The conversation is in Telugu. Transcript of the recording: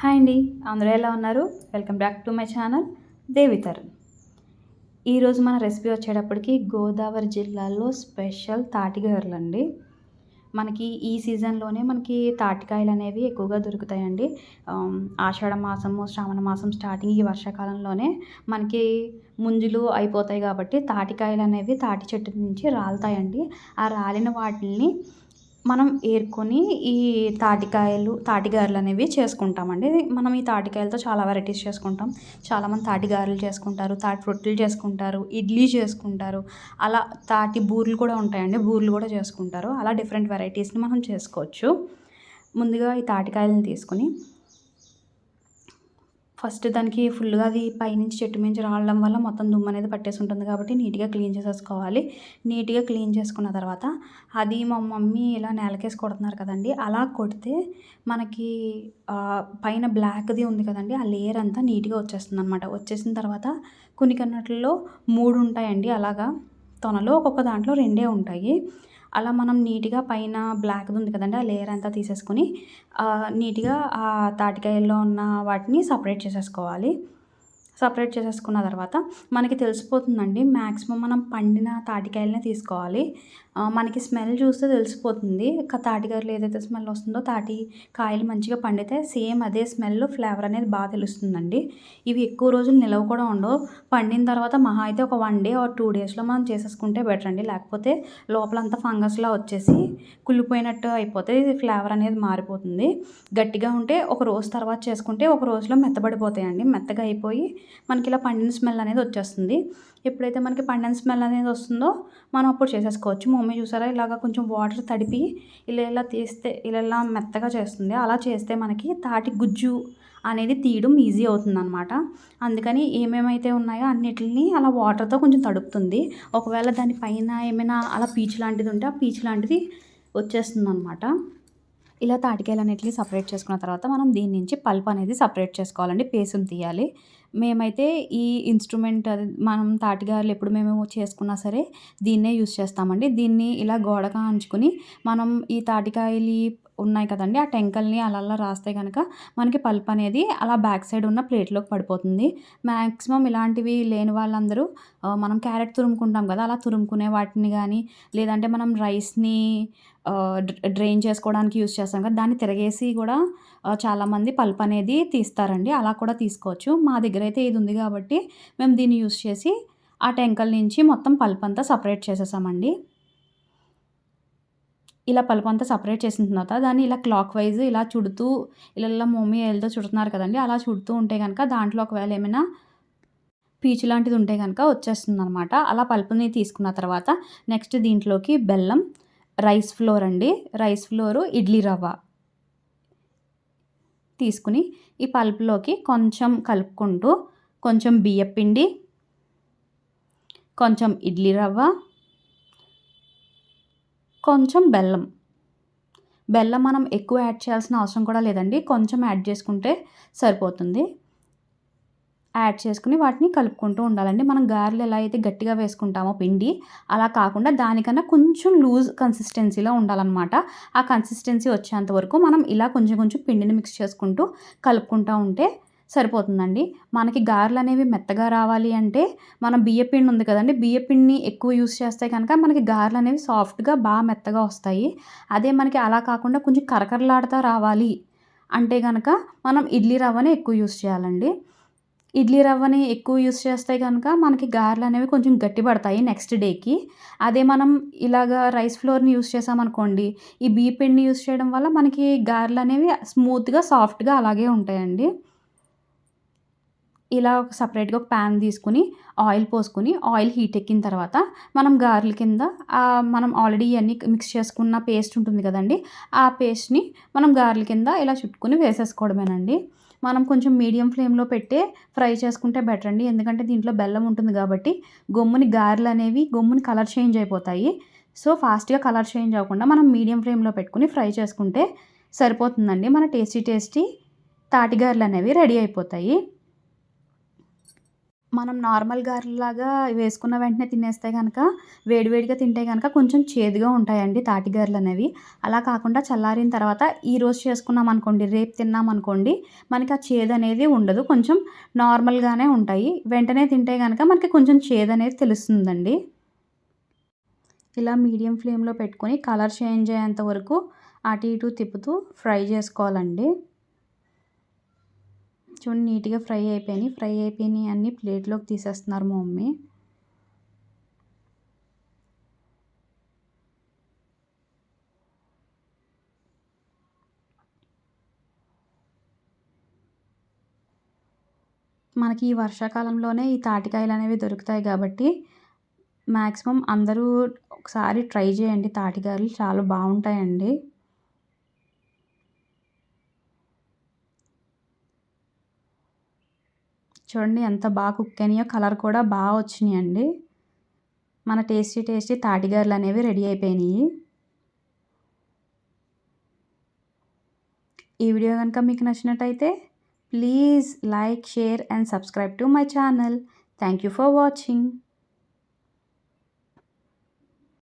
హాయ్ అండి అందరూ ఎలా ఉన్నారు? Welcome back to my channel Devitarun ఈరోజు మన రెసిపీ వచ్చేటప్పటికి గోదావరి జిల్లాలో స్పెషల్ తాటికాయలు అండి. మనకి ఈ సీజన్లోనే మనకి తాటికాయలు అనేవి ఎక్కువగా దొరుకుతాయండి. ఆషాఢ మాసము శ్రావణ మాసం స్టార్టింగ్ ఈ వర్షాకాలంలోనే మనకి ముంజులు అయిపోతాయి కాబట్టి తాటికాయలు అనేవి తాటి చెట్టు నుంచి రాలుతాయండి. ఆ రాలిన వాటిని మనం ఏరుకొని ఈ తాటికాయలు తాటిగారెలు అనేవి చేసుకుంటామండి. మనం ఈ తాటికాయలతో చాలా వెరైటీస్ చేసుకుంటాం. చాలామంది తాటిగారెలు చేసుకుంటారు తాటి రొట్టెలు చేసుకుంటారు ఇడ్లీ చేసుకుంటారు. అలా తాటి బూరెలు కూడా ఉంటాయండి. బూరెలు కూడా చేసుకుంటారు. అలా డిఫరెంట్ వెరైటీస్ని మనం చేసుకోవచ్చు. ముందుగా ఈ తాటికాయలను తీసుకొని ఫస్ట్ దానికి ఫుల్గా అది పైనుంచి చెట్టు మించి రావడం వల్ల మొత్తం దుమ్ము అనేది పట్టేసి ఉంటుంది కాబట్టి నీట్గా క్లీన్ చేసేసుకోవాలి. నీట్గా క్లీన్ చేసుకున్న తర్వాత అది మా మమ్మీ ఇలా నేలకేసి కొడుతున్నారు కదండి అలా కొడితే మనకి పైన బ్లాక్ది ఉంది కదండి ఆ లేయర్ అంతా నీట్గా వచ్చేస్తుంది అనమాట వచ్చేసిన తర్వాత కొన్ని కన్నట్లలో మూడు ఉంటాయండి. అలాగా తొనలో ఒక్కొక్క దాంట్లో రెండే ఉంటాయి. అలా మనం నీట్గా పైన బ్లాక్ది ఉంది కదండి ఆ లేయర్ అంతా తీసేసుకొని నీట్గా ఆ తాటికాయల్లో ఉన్న వాటిని సపరేట్ చేసేసుకోవాలి. సపరేట్ చేసేసుకున్న తర్వాత మనకి తెలిసిపోతుందండి మ్యాక్సిమం మనం పండిన తాటికాయలనే తీసుకోవాలి. మనకి స్మెల్ చూస్తే తెలిసిపోతుంది. క- ఏదైతే స్మెల్ వస్తుందో తాటి కాయలు మంచిగా పండితే సేమ్ అదే స్మెల్ ఫ్లేవర్ అనేది బాగా తెలుస్తుందండి. ఇవి ఎక్కువ రోజులు నిలవ కూడా ఉండవు. పండిన తర్వాత మహా అయితే ఒక వన్ డే ఆర్ టూ డేస్లో మనం చేసేసుకుంటే బెటర్ అండి. లేకపోతే లోపలంతా ఫంగస్లా వచ్చేసి కుళ్ళిపోయినట్టు అయిపోతే ఇది ఫ్లేవర్ అనేది మారిపోతుంది. గట్టిగా ఉంటే ఒక రోజు తర్వాత చేసుకుంటే ఒక రోజులో మెత్తబడిపోతాయండి. మెత్తగా అయిపోయి మనకి ఇలా పండిన స్మెల్ అనేది వచ్చేస్తుంది. ఎప్పుడైతే మనకి పండిన స్మెల్ అనేది వస్తుందో మనం అప్పుడు చేసేసుకోవచ్చు. మమ్మీ చూసారా? ఇలాగ కొంచెం వాటర్ తడిపి ఇలా ఇలా తీస్తే ఇలా ఇలా మెత్తగా చేస్తుంది. అలా చేస్తే మనకి తాటి గుజ్జు అనేది తీయడం ఈజీ అవుతుంది అనమాట అందుకని ఏమేమైతే ఉన్నాయో అన్నిటిని అలా వాటర్తో కొంచెం తడుపుతుంది. ఒకవేళ దానిపైన ఏమైనా అలా పీచు లాంటిది ఉంటే ఆ పీచు లాంటిది వచ్చేస్తుంది అనమాట ఇలా తాటికాయలు అన్నిటిని సపరేట్ చేసుకున్న తర్వాత మనం దీని నుంచి పల్ప్ అనేది సపరేట్ చేసుకోవాలండి. పేసులు తీయాలి. మేమైతే ఈ ఇన్స్ట్రుమెంట్ అది మనం తాటిగారులు ఎప్పుడు మేము చేసుకున్నా సరే దీన్నే యూస్ చేస్తామండి. దీన్ని ఇలా గోడగా అంచుకుని మనం ఈ తాటికాయలు ఉన్నాయి కదండి. ఆ టెంకల్ని అలా అలా రాస్తే కనుక మనకి పల్ప్ అనేది అలా బ్యాక్ సైడ్ ఉన్న ప్లేట్లోకి పడిపోతుంది. మ్యాక్సిమం ఇలాంటివి లేని వాళ్ళందరూ మనం క్యారెట్ తురుముకుంటాం కదా అలా తురుముకునే వాటిని కానీ లేదంటే మనం రైస్ని డ్రైన్ చేసుకోవడానికి యూస్ చేస్తాం కదా దాన్ని తిరగేసి కూడా చాలామంది పల్ప్ అనేది తీస్తారండి. అలా కూడా తీసుకోవచ్చు. మా దగ్గర అయితే ఇది ఉంది కాబట్టి మేము దీన్ని యూస్ చేసి ఆ టెంకల్ నుంచి మొత్తం పల్ప్ అంతా సపరేట్ చేసేసామండి. ఇలా పలుపు అంతా సపరేట్ చేసిన తర్వాత దాన్ని ఇలా క్లాక్ వైజ్ ఇలా చుడుతూ ఇలా ఇలా మమ్మీ ఏళ్ళతో చుడుతున్నారు కదండి అలా చుడుతూ ఉంటే కనుక దాంట్లో ఒకవేళ ఏమైనా పీచు లాంటిది ఉంటే కనుక వచ్చేస్తుంది అనమాట అలా పలుపుని తీసుకున్న తర్వాత నెక్స్ట్ దీంట్లోకి బెల్లం రైస్ ఫ్లోర్ అండి. రైస్ ఫ్లోరు ఇడ్లీ రవ్వ తీసుకుని ఈ పల్పులోకి కొంచెం కలుపుకుంటూ కొంచెం బియ్యపిండి కొంచెం ఇడ్లీ రవ్వ కొంచెం బెల్లం. బెల్లం మనం ఎక్కువ యాడ్ చేయాల్సిన అవసరం కూడా లేదండి. కొంచెం యాడ్ చేసుకుంటే సరిపోతుంది. యాడ్ చేసుకుని వాటిని కలుపుకుంటూ ఉండాలండి. మనం గారెలు ఎలా అయితే గట్టిగా వేసుకుంటామో పిండి అలా కాకుండా దానికన్నా కొంచెం లూజ్ కన్సిస్టెన్సీలో ఉండాలన్నమాట. ఆ కన్సిస్టెన్సీ వచ్చేంత వరకు మనం ఇలా కొంచెం కొంచెం పిండిని మిక్స్ చేసుకుంటూ కలుపుకుంటూ ఉంటే సరిపోతుందండి. మనకి గారెలు అనేవి మెత్తగా రావాలి అంటే మనం బియ్యపిండి ఉంది కదండి బియ్యపిండిని ఎక్కువ యూస్ చేస్తే కనుక మనకి గారెలు అనేవి సాఫ్ట్గా బాగా మెత్తగా వస్తాయి. అదే మనకి అలా కాకుండా కొంచెం కరకరలాడుతూ రావాలి అంటే కనుక మనం ఇడ్లీ రవ్వనే ఎక్కువ యూస్ చేయాలండి. ఇడ్లీ రవ్వని ఎక్కువ యూస్ చేస్తే కనుక మనకి గారెలు అనేవి కొంచెం గట్టి పడతాయి నెక్స్ట్ డేకి. అదే మనం ఇలాగా రైస్ ఫ్లోర్ని యూస్ చేసామనుకోండి ఈ బియ్య పిండిని యూస్ చేయడం వల్ల మనకి గారెలు అనేవి స్మూత్గా సాఫ్ట్గా అలాగే ఉంటాయండి. ఇలా ఒక సపరేట్గా ఒక ప్యాన్ తీసుకుని ఆయిల్ పోసుకుని ఆయిల్ హీట్ ఎక్కిన తర్వాత మనం గారెల కింద మనం ఆల్రెడీ ఇవన్నీ మిక్స్ చేసుకున్న పేస్ట్ ఉంటుంది కదండి ఆ పేస్ట్ని మనం గార్లు కింద ఇలా చుట్టుకుని వేసేసుకోవడమేనండి. మనం కొంచెం మీడియం ఫ్లేమ్లో పెట్టే ఫ్రై చేసుకుంటే బెటర్ అండి. ఎందుకంటే దీంట్లో బెల్లం ఉంటుంది కాబట్టి గొమ్ముని గారెలు అనేవి గొమ్ముని కలర్ చేంజ్ అయిపోతాయి. సో ఫాస్ట్గా కలర్ చేంజ్ అవ్వకుండా మనం మీడియం ఫ్లేమ్లో పెట్టుకుని ఫ్రై చేసుకుంటే సరిపోతుందండి. మన టేస్టీ టేస్టీ తాటిగారెలు అనేవి రెడీ అయిపోతాయి. మనం నార్మల్ గారెలాగా వేసుకున్న వెంటనే తినేస్తే కనుక వేడివేడిగా తింటే కనుక కొంచెం చేదుగా ఉంటాయండి తాటి గారెలు అనేవి అలా కాకుండా చల్లారిన తర్వాత ఈరోజు చేసుకున్నాం అనుకోండి రేపు తిన్నాం అనుకోండి మనకి ఆ చేదు అనేది ఉండదు. కొంచెం నార్మల్గానే ఉంటాయి. వెంటనే తింటే కనుక మనకి కొంచెం చేదు అనేది తెలుస్తుందండి. ఇలా మీడియం ఫ్లేమ్లో పెట్టుకొని కలర్ చేంజ్ అయ్యేంత వరకు అటు ఇటు తిప్పుతూ ఫ్రై చేసుకోవాలండి. చూడండి నీట్గా ఫ్రై అయిపోయినాయి. ఫ్రై అయిపోయినాయి అన్నీ ప్లేట్లోకి తీసేస్తున్నారు మా మమ్మీ. మనకి ఈ వర్షాకాలంలోనే ఈ తాటికాయలు అనేవి దొరుకుతాయి కాబట్టి మ్యాక్సిమం అందరూ ఒకసారి ట్రై చేయండి. తాటికాయలు చాలా బాగుంటాయండి. చూడండి ఎంత బాగా కుక్ అయినాయో కలర్ కూడా బాగా వచ్చినాయండి. మన టేస్టీ టేస్టీ తాటిగారులు అనేవి రెడీ అయిపోయినాయి. ఈ వీడియో కనుక మీకు నచ్చినట్టయితే please like share and subscribe to my channel thank you for watching